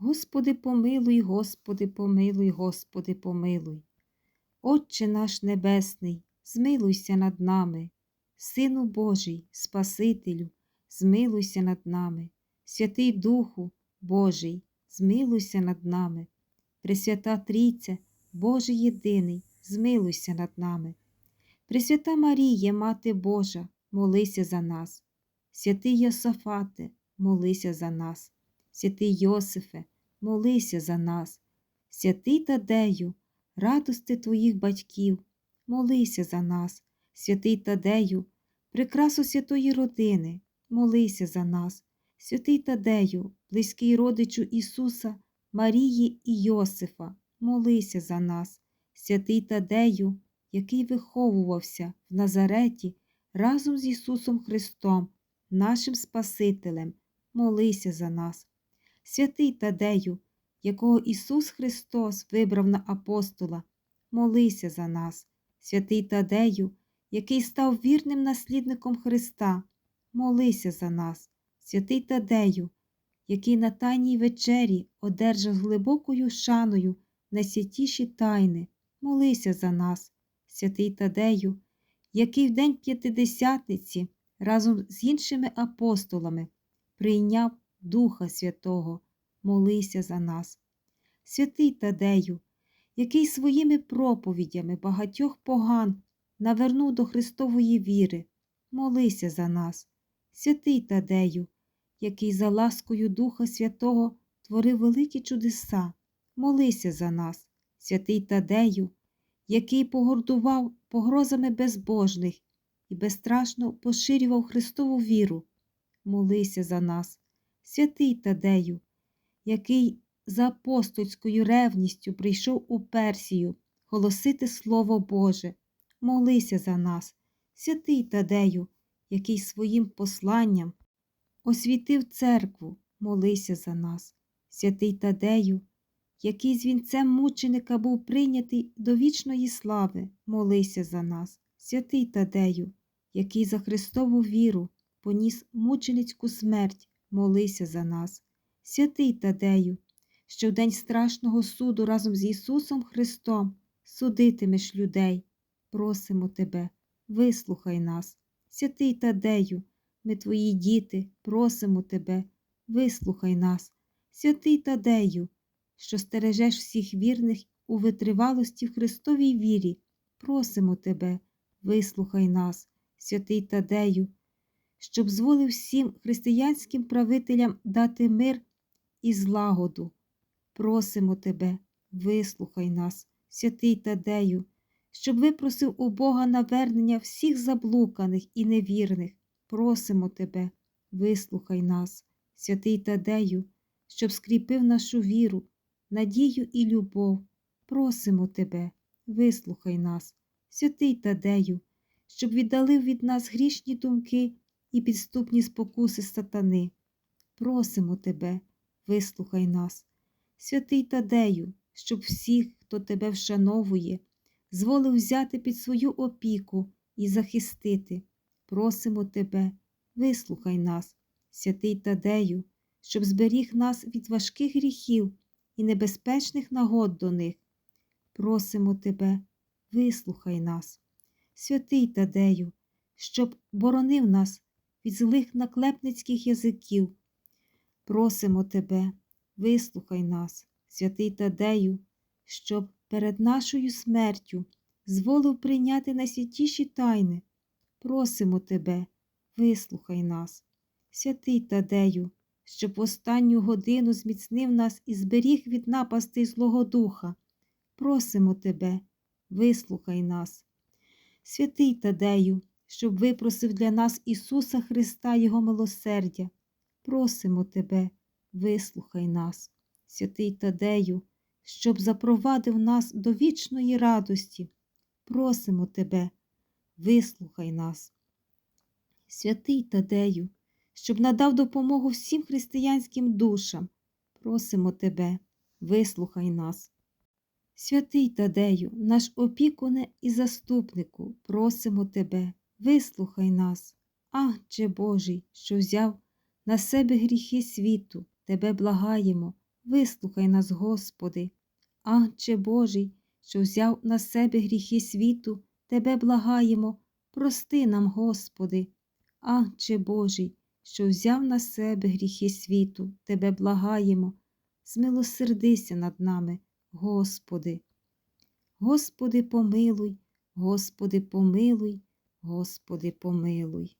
Господи, помилуй, Господи, помилуй, Господи, помилуй. Отче наш Небесний, змилуйся над нами, Сину Божий, Спасителю, змилуйся над нами, Святий Духу Божий, змилуйся над нами, Пресвята Трійця, Божий єдиний, змилуйся над нами. Пресвята Марія, Мати Божа, молися за нас. Святий Йосафате, молися за нас. Святий Йосифе, молися за нас. Святий Тадею, радости твоїх батьків, молися за нас. Святий Тадею, прикрасу святої родини, молися за нас. Святий Тадею, близький родичу Ісуса, Марії і Йосифа, молися за нас. Святий Тадею, який виховувався в Назареті разом з Ісусом Христом, нашим Спасителем, молися за нас. Святий Тадею, якого Ісус Христос вибрав на апостола, молися за нас. Святий Тадею, який став вірним наслідником Христа, молися за нас. Святий Тадею, який на Тайній вечері одержав глибокою шаною найсвятіші тайни, молися за нас. Святий Тадею, який в день П'ятидесятниці разом з іншими апостолами прийняв Духа Святого, молися за нас. Святий Тадею, який своїми проповідями багатьох поган навернув до Христової віри, молися за нас. Святий Тадею, який за ласкою Духа Святого творив великі чудеса, молися за нас. Святий Тадею, який погордував погрозами безбожних і безстрашно поширював Христову віру, молися за нас, святий Тадею, який за апостольською ревністю прийшов у Персію голосити Слово Боже, молися за нас, святий Тадею, який своїм посланням освітив церкву, молися за нас, святий Тадею, який з вінцем мученика був прийнятий до вічної слави, молися за нас, святий Тадею, який за Христову віру поніс мученицьку смерть, молися за нас, святий Тадею, що в день страшного суду разом з Ісусом Христом судитимеш людей, просимо Тебе, вислухай нас, святий Тадею, ми твої діти, просимо Тебе, вислухай нас, святий Тадею, що стережеш всіх вірних у витривалості в Христовій вірі, просимо Тебе, вислухай нас, святий Тадею, щоб зволив всім християнським правителям дати мир і злагоду. Просимо Тебе, вислухай нас, святий Тадею, щоб випросив у Бога навернення всіх заблуканих і невірних. Просимо Тебе, вислухай нас, святий Тадею, щоб скріпив нашу віру, надію і любов. Просимо Тебе, вислухай нас, святий Тадею, щоб віддалив від нас грішні думки і підступні спокуси сатани. Просимо Тебе, вислухай нас, святий Тадею, щоб всіх, хто тебе вшановує, зволив взяти під свою опіку і захистити. Просимо Тебе, вислухай нас, святий Тадею, щоб зберіг нас від важких гріхів і небезпечних нагод до них. Просимо Тебе, вислухай нас, святий Тадею, щоб боронив нас від злих наклепницьких язиків. Просимо Тебе, вислухай нас, святий Тадею, щоб перед нашою смертю зволив прийняти найсвятіші тайни. Просимо Тебе, вислухай нас, святий Тадею, щоб в останню годину зміцнив нас і зберіг від напасти Злого Духа. Просимо Тебе, вислухай нас. Святий Тадею, щоб випросив для нас Ісуса Христа Його милосердя. Просимо Тебе, вислухай нас, святий Тадею, щоб запровадив нас до вічної радості. Просимо Тебе, вислухай нас. Святий Тадею, щоб надав допомогу всім християнським душам. Просимо Тебе, вислухай нас. Святий Тадею, наш опікуне і заступнику, просимо Тебе, вислухай нас, Агче Божий, що взяв на себе гріхи світу, Тебе благаємо, вислухай нас, Господи. Анче Божий, що взяв на себе гріхи світу, Тебе благаємо, прости нам, Господи. Анче Божий, що взяв на себе гріхи світу, Тебе благаємо, змилосердися над нами, Господи. Господи, помилуй, Господи, помилуй, Господи, помилуй.